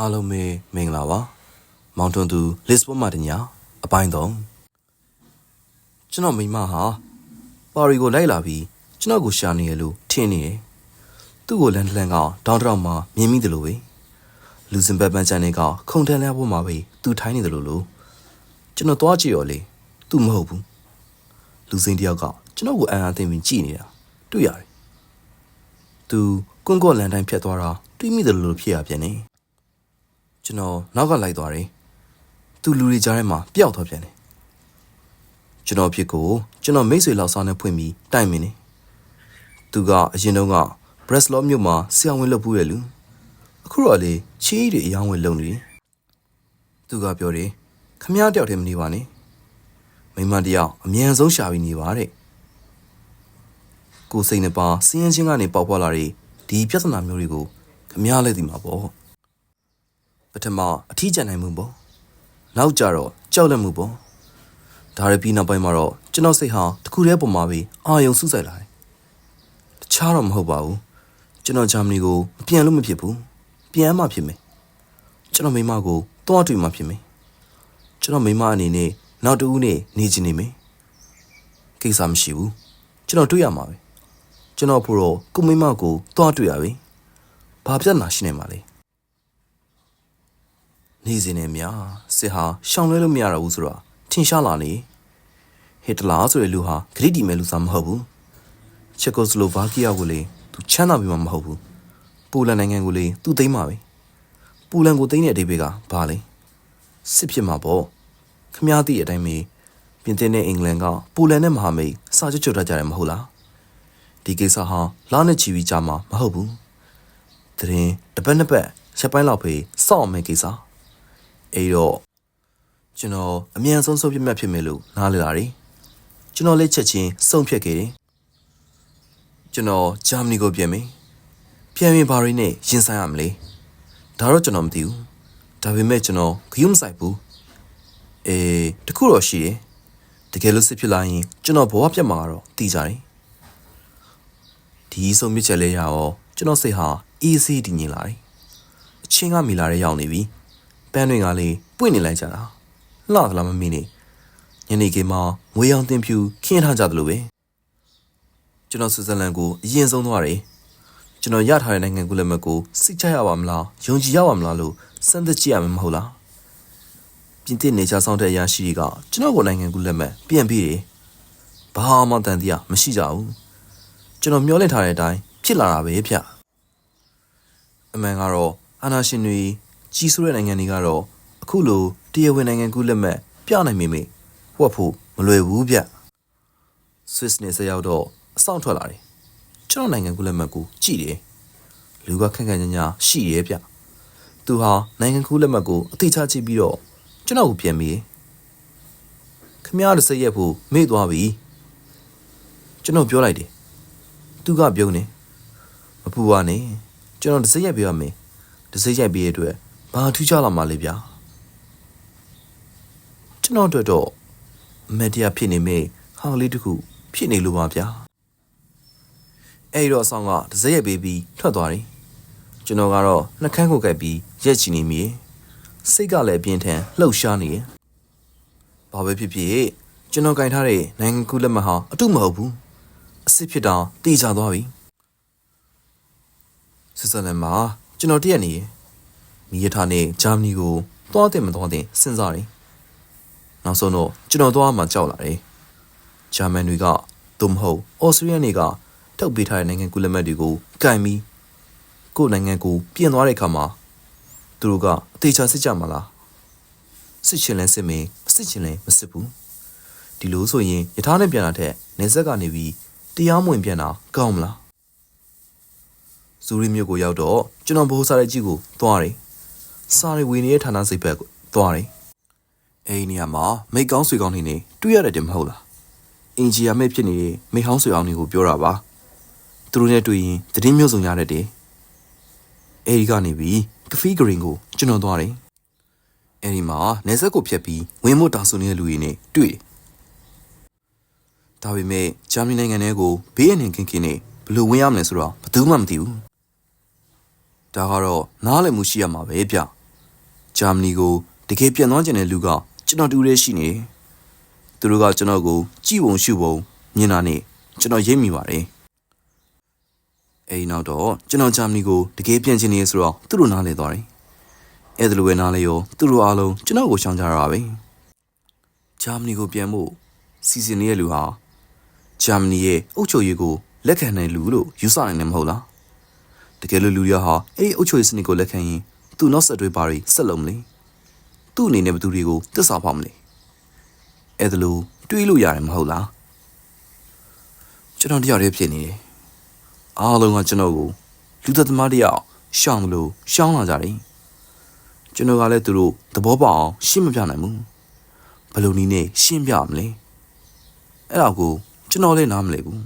အားလုံးပဲမင်္ဂလာပါမောင်ထွန်းသူလစ်ဘွန်မှာတညာအပိုင်းသုံးကျွန်တော်မိမဟာပါရီကိုလိုက်လာပြီးကျွန်တော်ကိုရှာနေရလို့ထင်နေတယ်သူ့ကိုလန်တလန်ကဒေါင်းတောင်မှာမြင်မိတယ်လို့ပဲလူစင်ပတ်ပန်းချန်တွေကခုံတန်းလန်းပေါ်မှာပဲသူထိုင်းနေတယ်လို့လို့ကျွန်တော်သွားကြည့်ရောလေသူမဟုတ်ဘူးလူစင်တယောက်ကကျွန်တော်ကိုအံ့အားသင့်ပြီးကြည့်နေတာတွေ့ရတယ်သူကွန့်ကွက်လန်တိုင်းဖြတ်သွားတာတွေးမိတယ်လို့ဖြစ်ရပြန်နေ ကျွန်တော်နောက်ကလိုက်သွားတယ်။သူလူတွေကြားထဲမှာပျောက်သွားပြန်တယ်။ကျွန်တော်ဖြစ်ကိုကျွန်တော်မိတ်ဆွေလောက်စားနဲ့ဖွင့်ပြီးတိုင်မင်းနေ။သူကအရင်တုန်းက Breslau မြို့မှာဆရာဝန်လုပ်ဘူးရဲ့လူ။အခုတော့လေချီးတွေအယောင်းဝင်လုပ်နေတယ်။သူကပြောတယ်ခမည်းတယောက်တည်းမနေပါနဲ့။မိန်းမတယောက်အမြန်ဆုံးရှာပြီးနေပါတဲ့။ကိုယ်စိတ်နှပါစင်းရင်ချင်းကနေပေါက်ဖွာလာတဲ့ဒီပြဿနာမျိုးတွေကိုခမည်းလည်းသိမှာပေါ့။ ပထမအထီးကျန်နိုင်မှုပေါ့နောက်ကြတော့ကြောက်လန့်မှုပေါ့ဒါရပြီးနောက်ပိုင်းမှာတော့ကျွန်တော်စိတ်ဟာတစ်ခုတည်းပုံမှာပဲအာယုံစုစိုက်လာတယ်တခြားတော့မဟုတ်ပါဘူးကျွန်တော်ဂျာမနီကိုမပြန်လို့မဖြစ်ဘူးပြန်မှဖြစ်မယ်ကျွန်တော်မိမကိုတွားတွေ့မှဖြစ်မယ်ကျွန်တော်မိမအနေနဲ့နောက်တူးနဲ့နေချင်နေမယ်ကိစ္စမရှိဘူးကျွန်တော်တွေ့ရမှာပဲကျွန်တော်ဖို့တော့ကိုမိမကိုတွားတွေ့ရပြီဘာပြဿနာရှိနေမှာလဲ နေစဉ်နဲ့မြစစ်ဟာရှောင်လွဲလို့မရတော့ဘူးဆိုတော့ထင်ရှားလာနေဟစ်တလာဆိုတဲ့လူဟာဂရိတီမဲ့လူစားမဟုတ်ဘူးချက်ကိုစလိုဗာကီးယားကိုလေသူချမ်းသာပြီးမှမဟုတ်ဘူးပိုလန်နိုင်ငံကိုလေသူသိမ်းမှာပဲပိုလန်ကိုသိမ်းတဲ့အဓိပ္ပာယ်ကဘာလဲစစ်ဖြစ်မှာပေါ့ခမားသိတဲ့အတိုင်းပဲပြင်သစ်နဲ့အင်္ဂလန်ကပိုလန်နဲ့မဟာမိတ်စာချုပ်ချုပ်ထားကြတယ်မဟုတ်လားဒီကိစ္စဟာလာနဲ့ချီပြီးကြမှာမဟုတ်ဘူးတရင်တစ်ပတ်နှစ်ပတ်ရက်ပိုင်းလောက်ပဲစောင့်အောင်မယ့်ကိစ္စ အဲ့တော့ကျွန်တော်အမြန်ဆုံးဆုံးဖြတ်မှတ်ဖြစ်မယ်လို့နားလည်လာတယ်ကျွန်တော်လက်ချက်ချင်းဆုံးဖြတ်ခဲ့တယ်ကျွန်တော်ဂျာမနီကိုပြန်မယ်ပြန်ရင်ဘာတွေနဲ့ရင်ဆိုင်ရမလဲဒါတော့ကျွန်တော်မသိဘူးဒါပေမဲ့ကျွန်တော်ဂရုမစိုက်ဘူးအေးတခုတော့ရှိတယ်တကယ်လို့စစ်ဖြစ်လာရင်ကျွန်တော်ဘဝပြတ်မှာတော့တည်ကြတယ်ဒီဆုံးဖြတ်ချက်လေးရတော့ကျွန်တော်စိတ်ဟာ easy တည်ငြိမ်လာတယ်အချင်းကမိလာတဲ့ရောက်နေပြီပ န်းတွေကလေပွင့်နေလိုက်ကြတာလှသလားမမင်းနေညနေခင်းမှာငွေရောင်တင်ဖြူခင်းထားကြသလိုပဲကျွန်တော်ဆွစ်ဇာလန်ကိုအရင်ဆုံးသွားတယ်ကျွန်တော်ရထားတဲ့နိုင်ငံကူလက်မှတ်ကိုစိတ်ချရပါမလားယုံကြည်ရပါမလားလို့စမ်းသပ်ကြည့်ရမယ်မဟုတ်လားပြင်သစ်နေချဆောင်တဲ့အရာရှိတွေကကျွန်တော်ကိုနိုင်ငံကူလက်မှတ်ပြန်ပြီးတယ်ဘာမှတန်တရားမရှိကြဘူးကျွန်တော်မျှော်လင့်ထားတဲ့အတိုင်းဖြစ်လာတာပဲဗျအမှန်ကတော့အာနာရှင်တွေ ကြီးစိုးတဲ့နိုင်ငံတွေကတော့အခုလိုတရားဝင်နိုင်ငံကူးလက်မှတ်ပြနိုင်မိမိဟွက်ဖို့မလွယ်ဘူးဗျ Swiss နဲ့ဆက်ရောက်တော့အဆောင်ထွက်လာတယ်ကျွန်တော်နိုင်ငံကူးလက်မှတ်ကိုကြည့်တယ်လူကခန့်ခန့်ညာညာရှိရဲ့ဗျသူဟာနိုင်ငံကူးလက်မှတ်ကိုအသေးချကြည့်ပြီးတော့ကျွန်တော်ကိုပြန်ပြီးခမရတဲ့စိတ်ရက်ဖို့မေ့သွားပြီကျွန်တော်ပြောလိုက်တယ်သူကပြုံးနေမပူပါနဲ့ကျွန်တော်တစ်စိတ်ရက်ပြရမယ်တစိမ့်ရိုက်ပြီးရတဲ့အတွက် ဘာထူးခြားလာမှလဲဗျာကျွန်တော်တို့တော့အမတ်တရားဖြစ်နေမေဟာလေးတစ်ခုဖြစ်နေလို့ပါဗျာအဲ့ဒီတော့အဆောင်ကတစိမ့်ရိုက်ပေးပြီးထွက်သွားတယ်ကျွန်တော်ကတော့နှကန်းကိုကပ်ပြီးရက်ချီနေမိစိတ်ကလည်းအပြင်းထန်လှုပ်ရှားနေရဘာပဲဖြစ်ဖြစ်ကျွန်တော်ကင်ထားတဲ့နိုင်ငံကူးလက်မှတ်ဟာအတုမဟုတ်ဘူးအစ်စ်ဖြစ်တော့တေချာသွားပြီဆွစ်ဇာလန်မှာကျွန်တော်တည့်ရနေရ မိရထားနဲ့ဂျာမနီကိုသွားတယ်မသွားတယ်စဉ်းစားတယ်နောက်ဆုံးတော့ကျွန်တော်သွားမှကြောက်လာတယ်ဂျာမန်တွေကသို့မဟုတ်အော်စတြေးလျတွေကထုတ်ပေးထားတဲ့နိုင်ငံကူးလက်မှတ်တွေကိုကင်ပြီးကိုယ့်နိုင်ငံကိုပြင်သွားတဲ့အခါမှာသူတို့ကအသေးချာစစ်ကြမှာလားစစ်ချင်လဲစစ်မင်းမစစ်ချင်လဲမစစ်ဘူးဒီလိုဆိုရင်ယထာနဲ့ပြန်လာတဲ့နေဆက်ကနေပြီးတရားမဝင်ပြန်တာကောင်းမလားဇူရီမြို့ကိုရောက်တော့ကျွန်တော်ဘိုးစားတဲ့ကြီးကိုသွားတယ်။ စားရီဝင်နေတဲ့ဌာနစိတ်ဘက်ကိုသွားတယ်။အဲဒီနေရာမှာမိတ်ကောင်းဆွေကောင်းနေနေတွေ့ရတယ်တင်မဟုတ်လား။အင်ဂျီယာမိတ်ဖြစ်နေတဲ့မိတ်ဟောင်းဆွေအောင်တွေကိုပြောတာပါ။သူတို့နဲ့တွေ့ရင်တတိမျိုးစုံရတတ်တယ်။အဲဒီကနေပြီးကဖီဂရင်ကိုကျွန်တော်သွားတယ်။အဲဒီမှာနေဆက်ကိုဖြတ်ပြီးဝင်းမို့တာဆူနေတဲ့လူတွေနဲ့တွေ့တယ်။ဒါပေမဲ့ဂျာမနီနိုင်ငံထဲကိုဘေးအနှင်ကင်းကင်းနဲ့ဘယ်လိုဝင်ရမလဲဆိုတော့ဘယ်သူမှမသိဘူး။ဒါကတော့နားလည်မှုရှိရမှာပဲဗျ ဂျာမနီကိုတကယ်ပြန်သွားကျင်တဲ့လူကကျွန်တော်တူရဲရှိနေတယ်သူတို့ကကျွန်တော်ကိုကြည်ပုံရှုပုံမြင်တာနဲ့ကျွန်တော်ရိပ်မိပါတယ်အဲဒီနောက်တော့ကျွန်တော်ဂျာမနီကိုတကယ်ပြန်ချင်နေဆိုတော့သူတို့နားလဲသွားတယ်အဲ့ဒါလိုပဲနားလဲရောသူတို့အားလုံးကျွန်တော်ကိုရှောင်ကြရတာပဲဂျာမနီကိုပြန်ဖို့စီစဉ်နေတဲ့လူဟာဂျာမနီရဲ့အုပ်ချုပ်ရေးကိုလက်ခံနိုင်လူလို့ယူဆနိုင်တယ်မဟုတ်လားတကယ်လို့လူရဟာအဲ့ဒီအုပ်ချုပ်ရေးစနစ်ကိုလက်ခံရင် သူ့နောက်ဆက်တွဲပါတွေဆက်လုံးမလဲသူ့အနေနဲ့ဘယ်သူတွေကိုတစ္ဆာဖောက်မလဲအဲ့ဒါလို့တွေးလို့ရတယ်မဟုတ်လားကျွန်တော်တယောက်တည်းဖြစ်နေတယ်အားလုံးကကျွန်တော်ကိုလူသက်သမားတယောက်ရှောင်လို့ရှောင်းလာကြတယ်ကျွန်တော်ကလည်းသူတို့သဘောပေါက်အောင်ရှင်းမပြနိုင်ဘူးဘယ်လိုနည်းနဲ့ရှင်းပြမလဲအဲ့ဒါကိုကျွန်တော်လည်းနားမလည်ဘူး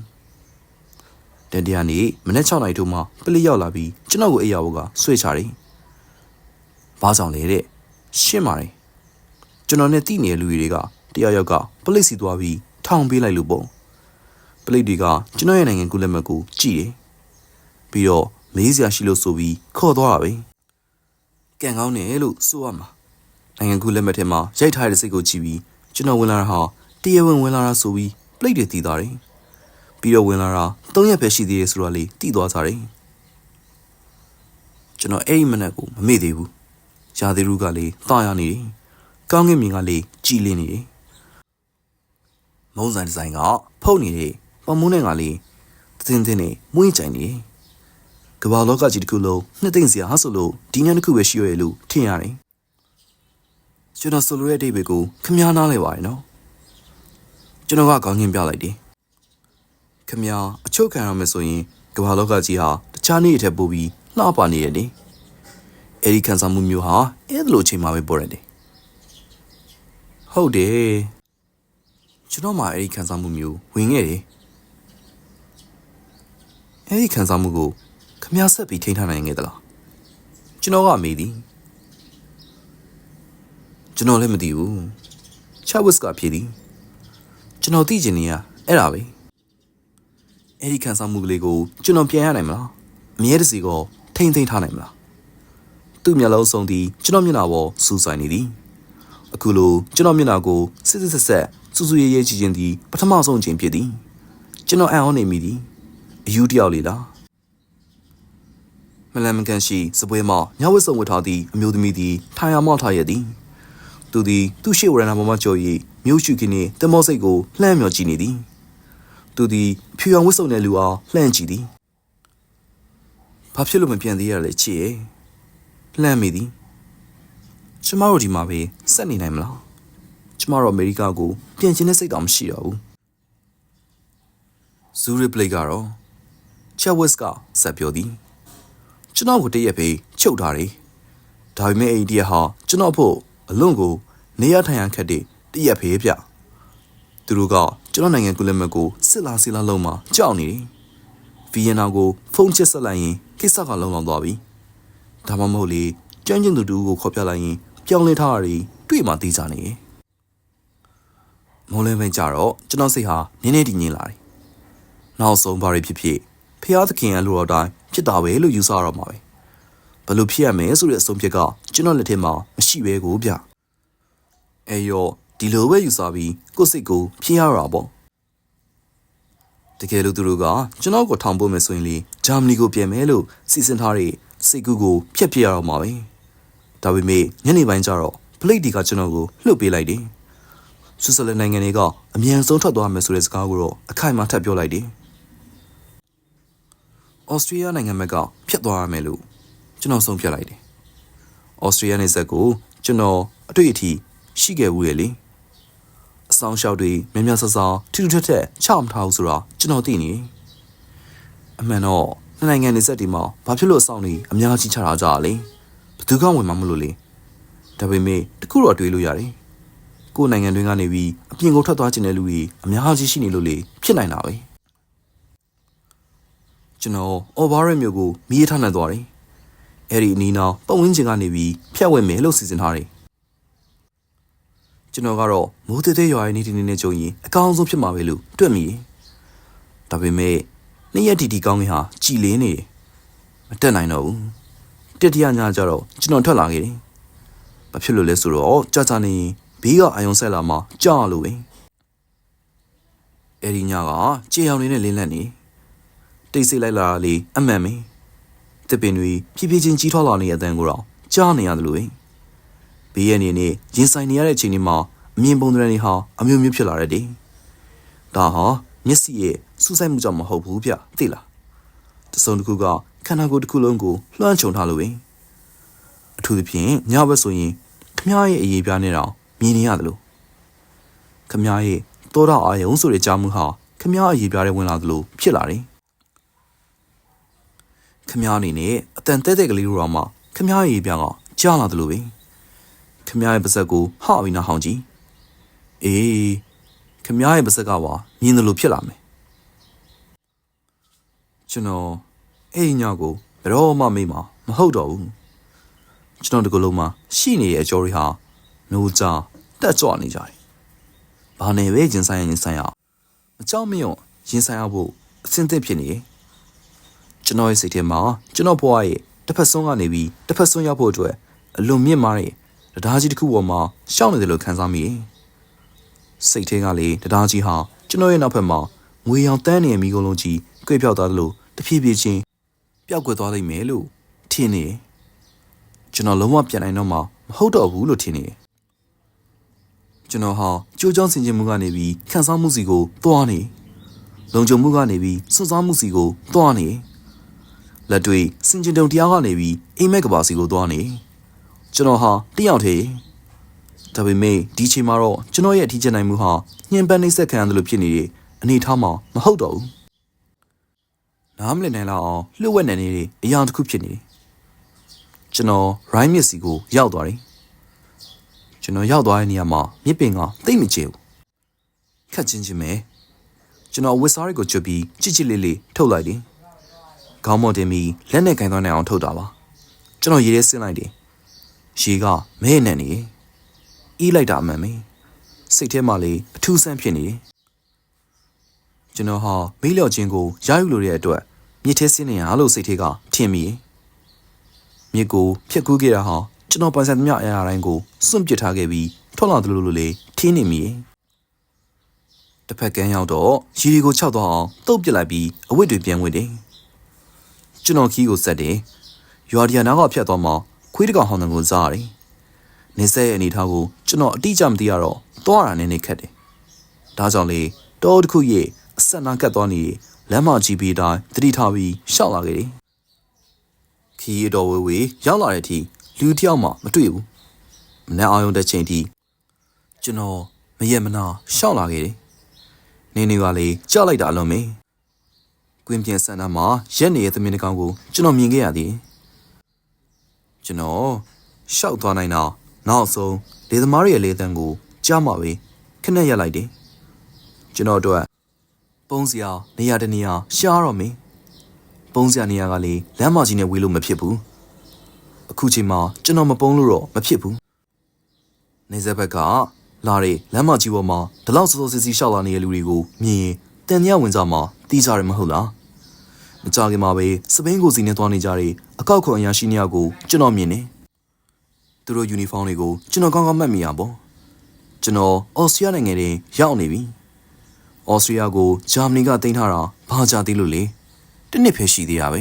တန်တရားနေ့မနေ့6နာရီထိုးမှပလိရောက်လာပြီးကျွန်တော်ကိုအိယာဘုကဆွေ့ချတယ် ဘာကြောင့်လဲတဲ့ရှင်းပါတယ်ကျွန်တော်နဲ့တိနေတဲ့လူတွေကတယောက်ယောက်ကပလိစီသွားပြီးထောင်ပေးလိုက်လို့ပေါ့ပလိတွေကကျွန်တော်ရဲ့နိုင်ငံကူလက်မှတ်ကိုကြည့်တယ်ပြီးတော့မေးစရာရှိလို့ဆိုပြီးခေါ်သွားတာပဲကံကောင်းတယ်လို့ဆိုရမှာနိုင်ငံကူလက်မှတ်ထဲမှာရိုက်ထားတဲ့စိတ်ကိုကြည့်ပြီးကျွန်တော်ဝင်လာတာဟာတရားဝင်ဝင်လာတာဆိုပြီးပလိတွေတည်သွားတယ်ပြီးတော့ဝင်လာတာ၃ရက်ပဲရှိသေးတယ်ဆိုတော့လေတည်သွားကြတယ်ကျွန်တော်အဲ့ဒီမနက်ကိုမမေ့သေးဘူး ရာသီရုကလေတာရနေတယ်ကောင်းကင်မြင်ကလေကြည်လင်းနေတယ်မုံစံဒီဇိုင်းကဖုတ်နေတဲ့ပမုန်းနဲ့ကလေတင်းတင်းနဲ့မွေးကြိုင်နေတယ်ကမ္ဘာလောကကြီးတစ်ခုလုံးနှစ်သိမ့်စရာဟာဆိုလို့ဒီညတစ်ခုပဲရှိရရဲ့လို့ထင်ရတယ်ကျွန်တော်ဆိုလိုတဲ့အဓိပ္ပာယ်ကိုခမားနားလဲပါရဲ့နော်ကျွန်တော်ကကောင်းချင်းပြလိုက်တယ်ခမားအချုပ်ခံရမယ်ဆိုရင်ကမ္ဘာလောကကြီးဟာတခြားနေ့အထက်ပိုပြီးလှပနေရတယ် အဲ့ဒီခံစားမှုမျိုးဟာအဲ့လိုအချိန်မှပဲပေါ်ရတယ်ဟုတ်တယ်ကျွန်တော်မှအဲ့ဒီခံစားမှုမျိုးဝင်ခဲ့တယ်အဲ့ဒီခံစားမှုကိုခမရဆက်ပြီးထိန်းထားနိုင်ခဲ့သလားကျွန်တော်ကမေးသည်ကျွန်တော်လည်းမသိဘူးချဝစ်ကဖြေသည်ကျွန်တော်သိချင်နေရအဲ့ဒါပဲအဲ့ဒီခံစားမှုကလေးကိုကျွန်တော်ပြန်ရနိုင်မလားအမြဲတစေကောထိန်းသိမ်းထားနိုင်မလား သူ့မျက်လုံးစုံသည်ကျွန်တော်မျက်နှာပေါ်စူးဆိုင်နေသည်အခုလိုကျွန်တော်မျက်နှာကိုစစ်စစ်ဆက်ဆက်စူးစူးရဲရဲကြည့်ခြင်းသည်ပထမဆုံးအချိန်ဖြစ်သည်ကျွန်တော်အံ့ဩနေမိသည်အယူတယောက်လေလားမလန်မကန်ရှိစပွဲမှညဝတ်စုံဝတ်ထားသည့်အမျိုးသမီးသည်ထိုင်အောင်မောက်ထားရသည်သူသည်သူ့ရှေ့ဝရဏပေါ်မှကြော်၍မြို့ရှုခင်းနှင့်တမောစိတ်ကိုလှမ်းမြော်ကြည့်နေသည်သူသည်ဖြူအောင်ဝတ်စုံတဲ့လူအားလှမ်းကြည့်သည်ဘာဖြစ်လို့မပြန်သေးရလဲချစ်ရဲ့ လှမ်းမိသည်ကျမတို့ဒီမှာပဲဆက်နေနိုင်မလားကျမတို့အမေရိကကိုပြန်ချင်တဲ့စိတ်တော့မရှိတော့ဘူးဇူရီပလေကတော့ချက်ဝစ်ကဆက်ပြောသည်ကျွန်တော်ကိုတရက်ပဲချုပ်ထားတယ်ဒါပေမဲ့အိန္ဒိယဟာကျွန်တော်ဖို့အလွန်ကိုနေရထိုင်ရခက်တဲ့တရက်ဖေးပြသူတို့ကကျွန်တော်နိုင်ငံကုလမတ်ကိုစစ်လာစစ်လာလုံးမှာကြောက်နေတယ်ဗီယက်နာကိုဖုန်းချစ်ဆက်လိုက်ရင်ကိစ္စကလုံးလောင်သွားပြီ ဒါမှမဟုတ်လေကြမ်းကျင်သူတူကိုခေါ်ပြလိုက်ရင်ပြောင်းလဲထားတာတွေတွေ့မှသိကြနေတယ်မိုးလင်းပင်ကြတော့ကျွန်တော်စိတ်ဟာနင်းနေတည်ငြိမ်လာတယ်နောက်ဆုံးဘာတွေဖြစ်ဖြစ်ဖျားသခင်ရဲ့လူတော်တိုင်းဖြစ်တာပဲလို့ယူဆရတော့မှာပဲဘယ်လိုဖြစ်ရမလဲဆိုတဲ့အဆုံးဖြတ်ကကျွန်တော်လက်ထဲမှာမရှိပဲကိုဗျအဲရောဒီလိုပဲယူဆပြီးကိုယ်စိတ်ကိုဖြင်းရတာပေါ့တကယ်လို့သူတို့ကကျွန်တော်ကိုထောင်ပို့မယ်ဆိုရင်လေဂျာမနီကိုပြန်မယ်လို့စီစဉ်ထားတဲ့ စိတ်ကူးကိုဖျက်ပြရတော့မှာပဲဒါပေမဲ့ညနေပိုင်းကျတော့ပလိတ်ဒီကကျွန်တော်ကိုလှုပ်ပေးလိုက်တယ်ဆွစ်ဇာလန်နိုင်ငံတွေကအမြန်ဆုံးထွက်သွားမယ်ဆိုတဲ့စကားကိုတော့အခိုင်အမာထပ်ပြောလိုက်တယ်ဩစတြေးလျနိုင်ငံဘက်ကဖြတ်သွားရမယ်လို့ကျွန်တော်ဆုံးဖြတ်လိုက်တယ်ဩစတြေးလျနေဆက်ကိုကျွန်တော်အတွေ့အထိရှိခဲ့ဘူးရဲ့လေအဆောင်လျှောက်တွေများများဆဆထူးထူးထက်ထက်ချမထားဘူးဆိုတော့ကျွန်တော်သိနေအမှန်တော့ နှစ်နိုင်ငံနေဆက်ဒီမှာဘာဖြစ်လို့အဆောင်တွေအများကြီးချထားကြရလဲဘယ်သူကဝင်မှမလို့လေဒါပေမဲ့တခုတော့တွေးလို့ရတယ်ကိုယ်နိုင်ငံတွင်းကနေပြီးအပြင်ကိုထွက်သွားခြင်းတဲ့လူတွေအများကြီးရှိနေလို့လေဖြစ်နိုင်တာပဲကျွန်တော်အော်ဘာရဲမျိုးကိုမီးရထားနိုင်သွားတယ်အဲ့ဒီအနီးနောက်ပတ်ဝန်းကျင်ကနေပြီးဖြတ်ဝဲမယ်လို့စီစဉ်ထားတယ်ကျွန်တော်ကတော့မိုးသေးသေးရွာရဲ့နေတီနေနဲ့ကြုံရင်အကောင်းဆုံးဖြစ်မှာပဲလို့တွက်မိတယ်ဒါပေမဲ့ နေ့ရက်တီတီကောင်းကင်ဟာကြည်လင်းနေတယ်မတက်နိုင်တော့ဘူးတတိယညကျတော့ကျွန်တော်ထွက်လာခဲ့တယ်ဘာဖြစ်လို့လဲဆိုတော့ကြာကြာနေဘေးကအာယုံဆက်လာမှကြာလို့ပဲအဲ့ဒီညကကြေအောင်နေနဲ့လင်းလက်နေတိတ်ဆိတ်လိုက်လာတာလေအမှန်ပဲတစ်ပင်တွေဖြည်းဖြည်းချင်းကြီးထွားလာနေတဲ့အတန်းကိုတော့ကြားနေရတယ်လို့ပဲဘေးရနေနေရင်ဆိုင်နေရတဲ့အချိန်ဒီမှာအမြင်ပုံတွေဟာအမျိုးမျိုးဖြစ်လာတဲ့တည်းဒါဟာမျက်စိရဲ့ စူးစိုက်မှုကြောင့်မဟုတ်ဘူးဗျသိလားတစုံတစ်ခုကခန္ဓာကိုယ်တစ်ခုလုံးကိုလွှမ်းခြုံထားလို့ပဲအထူးသဖြင့်ညဘက်ဆိုရင်ခမားရဲ့အရေးပြားနေတော့မြင်နေရတယ်လို့ခမားရဲ့တောတော့အာယုံဆိုတဲ့ကြားမှုဟာခမားအရေးပြားတွေဝင်လာသလိုဖြစ်လာတယ်ခမားအနေနဲ့အတန်တဲတဲ့ကလေးတို့တော့မှခမားရဲ့အရေးပြားကကြားလာသလိုပဲခမားရဲ့ပါဇက်ကိုဟပြီးနာဟောင်းကြည့်အေးခမားရဲ့ပါဇက်ကပါမြင်တယ်လို့ဖြစ်လာမယ် ကျွန်တော်အဲ့ဒီညကိုဘယ်တော့မှမေ့မှာမဟုတ်တော့ဘူးကျွန်တော်ဒီကလုံးမှာရှိနေတဲ့အကြောတွေဟာမျိုးကြားတက်ကြွနေကြတယ်။ဘာနဲ့ပဲရင်ဆိုင်ရင်ဆိုင်ရမကြောက်မရွံ့ရင်ဆိုင်ရဖို့အဆင်သင့်ဖြစ်နေတယ်။ကျွန်တော်ရဲ့စိတ်ထဲမှာကျွန်တော်ဘဝရဲ့တစ်ဖက်ဆုံးကနေပြီးတစ်ဖက်ဆုံးရောက်ဖို့အတွက်အလွန်မြင့်မားတဲ့တရားကြီးတစ်ခုပေါ်မှာရှောက်နေတယ်လို့ခံစားမိတယ်။စိတ်ထဲကလေတရားကြီးဟာကျွန်တော်ရဲ့နောက်ဖက်မှာငွေရောင်တန်းနေတဲ့မိကုံးလုံးကြီးကြွေပြောက်သွားတယ်လို့တ ဖြည်းဖြည်းချင်းပျောက်ကွယ်သွားလိမ့်မယ်လို့ထင်နေတယ်။ကျွန်တော်လုံးဝပြန်နိုင်တော့မှမဟုတ်တော့ဘူးလို့ထင်နေတယ်။ကျွန်တော်ဟာကြိုးကြောင်းဆင်ခြင်မှုကနေပြီးခန်းစားမှုစီကိုတွားနေလုံခြုံမှုကနေပြီးစွန့်စားမှုစီကိုတွားနေလက်တွေစင်ကြင်တုံတရားကနေပြီးအိမ်မက်ကဘာစီကိုတွားနေကျွန်တော်ဟာတယောက်တည်းဒါပေမဲ့ဒီချိန်မှာတော့ကျွန်တော်ရဲ့ထီးချနိုင်မှုဟာညှဉ်းပန်းနှိပ်စက်ခံရတယ်လို့ဖြစ်နေတဲ့အနေအထားမှာမဟုတ်တော့ဘူး နားမလည်နိုင်လောက်အောင်လှုပ်ဝက်နေနေတဲ့အရာတစ်ခုဖြစ်နေတယ်ကျွန်တော်ရိုင်းမြစ်စီကိုရောက်သွားတယ်ကျွန်တော်ရောက်သွားတဲ့နေရာမှာမြစ်ပင်ကတိတ်မကျဘူးခက်ချင်းချင်းပဲကျွန်တော်ဝစ်စားရီကိုကျွတ်ပြီးချစ်ချစ်လေးလေးထုတ်လိုက်တယ်ခေါင်းမော်တင်ပြီးလက်နဲ့ကင်သွားနိုင်အောင်ထုတ်တာပါကျွန်တော်ရေထဲဆင်းလိုက်တယ်ရေကမဲနဲ့နေအေးလိုက်တာအမှန်ပဲစိတ်ထဲမှာလေအထူးဆန်းဖြစ်နေတယ် ကျွန်တော်ဟာမေးလျော့ခြင်းကိုရယူလို့တဲ့အတွက်မြစ်ထဲဆင်းနေရလို့စိတ်ထဲကထင်မိတယ်မြစ်ကိုဖျက်ကူးခဲ့တာဟာကျွန်တော်ပိုင်ဆိုင်သမျှအရာတိုင်းကိုစွန့်ပစ်ထားခဲ့ပြီးထွက်လာသလိုလိုလေးထင်းနေမိတယ်တစ်ဖက်ကန်းရောက်တော့ရီရီကိုခြောက်သွားအောင်တုပ်ပစ်လိုက်ပြီးအဝတ်တွေပြန်ဝတ်တယ်ကျွန်တော်ခီးကိုဆက်တယ်ရွာဒီယာနာကဖြတ်သွားမှခွေးတကောင်ဟောင်းတန်ကိုစားရတယ်နေဆက်ရဲ့အနေထားကိုကျွန်တော်အတိအကျမသိရတော့သွားတာနည်းနည်းခက်တယ်ဒါကြောင့်လေတောတစ်ခုရဲ့အ ဆက်နာကတ်သွားနေလမ်းမကြီးပြီးတိုင်းတတိထားပြီးရှောက်လာခဲ့တယ်ခီးရတော်ဝေဝေရောက်လာတဲ့အထိလူတစ်ယောက်မှမတွေ့ဘူးမနေ့အောင်ရုံတဲ့ချိန်ထိကျွန်တော်မရက်မနာရှောက်လာခဲ့တယ်နေနေကလေးကြောက်လိုက်တာအလုံးမင်းကွင်းပြင်ဆန္ဒမှာရက်နေတဲ့သမင်တစ်ကောင်ကိုကျွန်တော်မြင်ခဲ့ရသည်ကျွန်တော်ရှောက်သွားနိုင်တော့နောက်ဆုံးလေသမားရဲ့လေတန်းကိုကြားမှပဲခနဲ့ရက်လိုက်တယ်ကျွန်တော်တို့ ပုံစရာနေရာတနေရာရှားတော့မင်းပုံစရာနေရာကလေလမ်းမကြီးနဲ့ဝေးလို့မဖြစ်ဘူးအခုချိန်မှာကျွန်တော်မပုံလို့တော့မဖြစ်ဘူးနေဆက်ဘက်ကလာတဲ့လမ်းမကြီးပေါ်မှာဒီလောက်စောစောစီစီရှောက်လာနေတဲ့လူတွေကိုမြင်ရင်တန်မြဝင်စားမှာတီးကြရမဟုတ်လားမကြခင်မှာပဲစပိန်ကိုစီနဲ့သွားနေကြတဲ့အကောက်ခွန်အရာရှိနေရကိုကျွန်တော်မြင်နေသူတို့ယူနီဖောင်းတွေကိုကျွန်တော်ကောင်းကောင်းမှတ်မိရပေါ့ကျွန်တော်အော်စတြေးလျနိုင်ငံတွင်ရောက်နေပြီ အော်စတြေးလျကိုဂျာမနီကတင်ထားတာဘာကြသေးလို့လဲတစ်နှစ်ပဲရှိသေးတာပဲ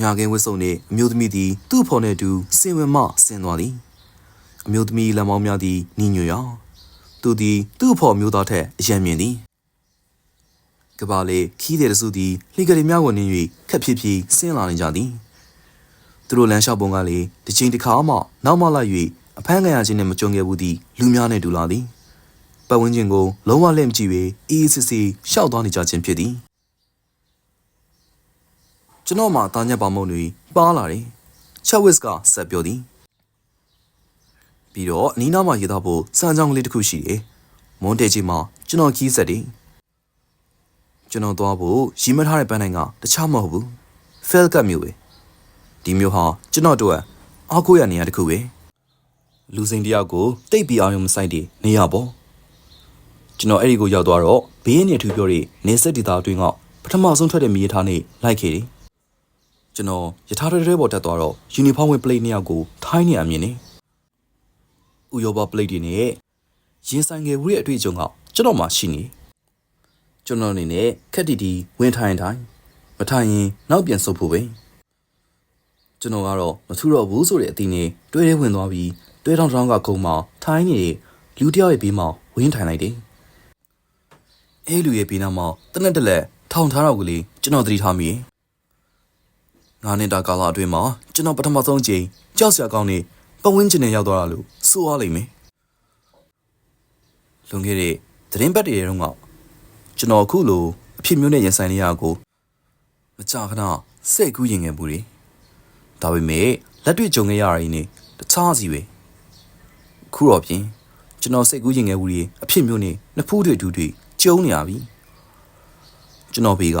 ညာကင်းဝစ်စုံနဲ့အမျိုးသမီးသည်သူ့ဖော်နဲ့အတူစင်ဝင်မှဆင်းသွားသည်အမျိုးသမီးလက်မောင်းများသည်ညီညွတ်ရောသူသည်သူ့ဖော်မျိုးသားထက်အယံမြင့်သည်ကဘာလေခီးတဲ့တစုသည်လှိကလေးများကိုနင်း၍ခက်ဖြစ်ဖြစ်ဆင်းလာနေကြသည်သူတို့လမ်းလျှောက်ပုံကလေတစ်ချိန်တစ်ခါမှနောက်မှလိုက်၍အဖမ်းခံရခြင်းနဲ့မကြုံခဲ့ဘူးသည့်လူများနဲ့တူလာသည် ပတ်ဝန်းကျင်ကိုလုံးဝလက်မကြည့်၍အေးအေးဆေးဆေးရှောက်သွားနေကြခြင်းဖြစ်သည်ကျွန်တော်မှတာညက်ပါမုံတွေပါလာတယ်ချက်ဝစ်ကဆက်ပြောသည်ပြီးတော့အနီးနားမှာရေးသားဖို့စံကြောင်းကလေးတစ်ခုရှိတယ်မွန်တဲကြီးမှာကျွန်တော်ခီးဆက်တယ်ကျွန်တော်သွားဖို့ရီမထားတဲ့ပန်းတိုင်းကတခြားမဟုတ်ဘူးဖဲလ်ကတ်မျိုးပဲဒီမျိုးဟာကျွန်တော်တို့အားကိုးရနေရတခုပဲလူစိန်တယောက်ကိုတိတ်ပြီးအောင်မဆိုင်တည်နေရပေါ့ ကျွန်တော်အဲ့ဒီကိုရောက်သွားတော့ဘေးရင်းနေထူပြောတဲ့နေဆက်ဒေတာအတွင်းကပထမဆုံးထွက်တဲ့မြေထားနဲ့လိုက်ခဲ့တယ်ကျွန်တော်ယထာထရဲပေါ်တက်သွားတော့ယူနီဖောင်းဝင်ပလိတ်နှစ်ယောက်ကိုထိုင်းနေရမြင်နေဥရောပပလိတ်တွေနဲ့ရင်ဆိုင်ငယ်ဝရဲ့အတွေ့အကြုံကကျွန်တော်မှရှိနေကျွန်တော်အနေနဲ့ခက်တီတီဝင်ထိုင်ထိုင်မထိုင်ရင်နောက်ပြန်ဆုတ်ဖို့ပဲကျွန်တော်ကတော့မထူတော့ဘူးဆိုတဲ့အသီးနဲ့တွဲထဲဝင်သွားပြီးတွဲထောင်ထောင်ကခုံမောင်ထိုင်းနေလူတယောက်ရဲ့ဘေးမှာဝင်ထိုင်လိုက်တယ် အဲလူရဲ့ဘေးနားမှာတနက်တက်လက်ထောင်ထားတော့ကလေးကျွန်တော်သတိထားမိရင်ငါးနှစ်တာကာလအတွင်းမှာကျွန်တော်ပထမဆုံးချိန်ကြောက်စရာကောင်းနေပဝင်းကျင်နဲ့ရောက်သွားတာလို့ဆိုရလိမ့်မယ်လွန်ခဲ့တဲ့သတင်းပတ်တွေတုန်းကကျွန်တော်အခုလိုအဖြစ်မျိုးနဲ့ရင်ဆိုင်နေရကိုမကြာခဏစိတ်ကူးရင်ငယ်မှုတွေဒါပေမဲ့လက်တွေ့ကြုံခဲ့ရတာကြီးနေတခြားစီပဲခုတော့ပြင်ကျွန်တော်စိတ်ကူးရင်ငယ်မှုတွေအဖြစ်မျိုးနဲ့နှစ်ဖူးတွေတူတွေ ကျုံနေရပြီကျွန်တော်ဘေးက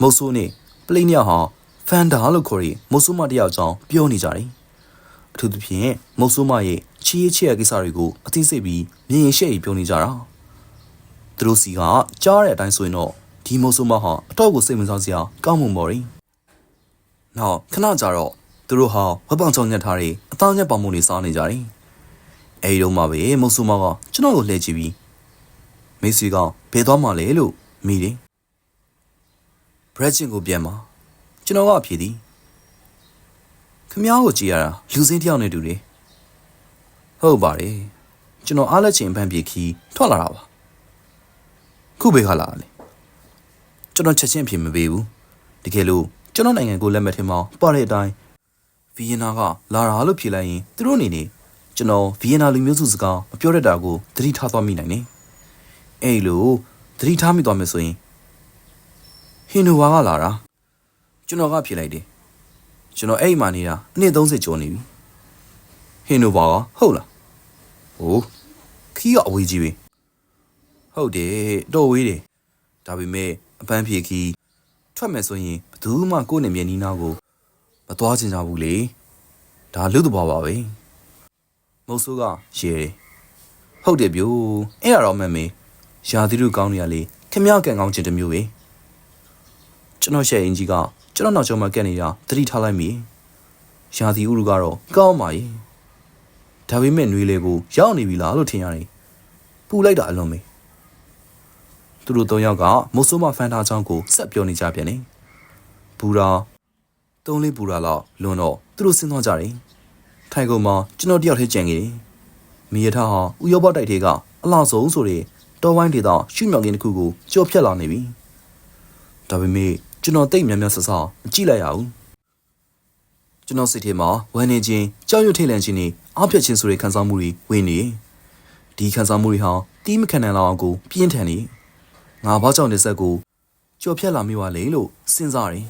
မုတ်ဆိုးနဲ့ပလိန်မြောက်ဟာဖန်ဒါလို့ခေါ်ပြီးမုတ်ဆိုးမတစ်ယောက်ကြောင်းပြောနေကြတယ်အထူးသဖြင့်မုတ်ဆိုးမရဲ့ချီးရချစ်ရကိစ္စတွေကိုအသိစိတ်ပြီးမြင်ရင်ရှက်ရီပြောနေကြတာသူတို့စီကကြားတဲ့အတိုင်းဆိုရင်တော့ဒီမုတ်ဆိုးမဟာအတော့ကိုစိတ်ဝင်စားစရာကောင်းမှုပေါ်တယ်နောက်ခဏကြာတော့သူတို့ဟာဝက်ပောင်ချောင်းညက်ထားတဲ့အသားညက်ပေါင်မှုတွေစားနေကြတယ်အဲဒီတော့မှပဲမုတ်ဆိုးမကကျွန်တော်ကိုလှည့်ကြည့်ပြီး မိတ်ဆွေကဘယ်သွားမှလဲလို့မိတယ်ဘရက်ချင်းကိုပြန်มาကျွန်တော်ကအဖြေသည်ခမ ्या ကိုကြည်ရတာလူစင်းတယောက်နဲ့တူတယ်ဟုတ်ပါတယ်ကျွန်တော်အားလက်ချင်းပန်းပြေခီထွက်လာတာပါခုဘေးခါလာလေကျွန်တော်ချက်ချင်းအဖြေမပေးဘူးတကယ်လို့ကျွန်တော်နိုင်ငံကိုလက်မှတ်ထင်းမောင်းပါတဲ့အတိုင်းဗီယင်နာကလာတာလို့ဖြေလိုက်ရင်သူတို့အနေနဲ့ကျွန်တော်ဗီယင်နာလူမျိုးစုစကားမပြောတတ်တာကိုသတိထားသွားမိနိုင်တယ် အဲ့လိုသတိထားမိသွားမယ်ဆိုရင်ဟင်နိုဝါကလာတာကျွန်တော်ကဖြေလိုက်တယ်ကျွန်တော်အဲ့ဒီမှာနေတာအနည်း30ကျော်နေပြီဟင်နိုဝါကဟုတ်လားဟိုခီးကအဝေးကြီးပဲဟုတ်တယ်တော့ဝေးတယ်ဒါပေမဲ့အပန်းဖြေခီးထွက်မယ်ဆိုရင်ဘယ်သူမှကိုယ့်နေမြေနီးနားကိုမသွားချင်ကြဘူးလေဒါလူတဘာပါပဲမုတ်ဆိုးကရေတယ်ဟုတ်တယ်ဗျို့အဲ့ဒါတော့မှတ်မေး ရာသီတို့ကောင်းနေရလေခမ ्या ကန်ကောင်းခြင်းတစ်မျိုးပဲကျွန်တော်ရှယ်အင်ကြီးကကျွန်တော်နောက်ကျောမှာကက်နေတာသတိထားလိုက်မိရာသီဥရုကတော့ကောင်းပါရဲ့ဒါပေမဲ့ຫນွေလေကိုရောက်နေပြီလားလို့ထင်ရတယ်ပူလိုက်တာအလွန်ပဲသူတို့သုံးယောက်ကမုတ်ဆိုးမဖန်ထားချောင်းကိုဆက်ပြောနေကြပြန်နေဘူရာသုံးလေးဘူရာလောက်လွန်တော့သူတို့ဆင်းသွားကြတယ်ထိုင်ကုန်မှာကျွန်တော်တယောက်ထဲကြံခဲ့တယ်မိရထားဟာဥရောပတိုက်ထဲကအလားဆုံးဆိုတဲ့ တော်ဝိုင်းဒေသရှုမြောင်ကင်းတစ်ခုကိုကြော်ဖြတ်လာနေပြီဒါပေမဲ့ကျွန်တော်တိတ်များများဆဆမကြည့်လိုက်ရဘူးကျွန်တော်စိတ်ထဲမှာဝမ်းနေခြင်းကြောက်ရွံ့ထိတ်လန့်ခြင်းနဲ့အားပြတ်ခြင်းဆိုတဲ့ခံစားမှုတွေဝင်နေဒီခံစားမှုတွေဟာတီးမခံနိုင်လောက်အောင်ကိုပြင်းထန်နေငါဘာကြောင့်ဒီဆက်ကိုကြော်ဖြတ်လာမိပါလဲလို့စဉ်းစားတယ်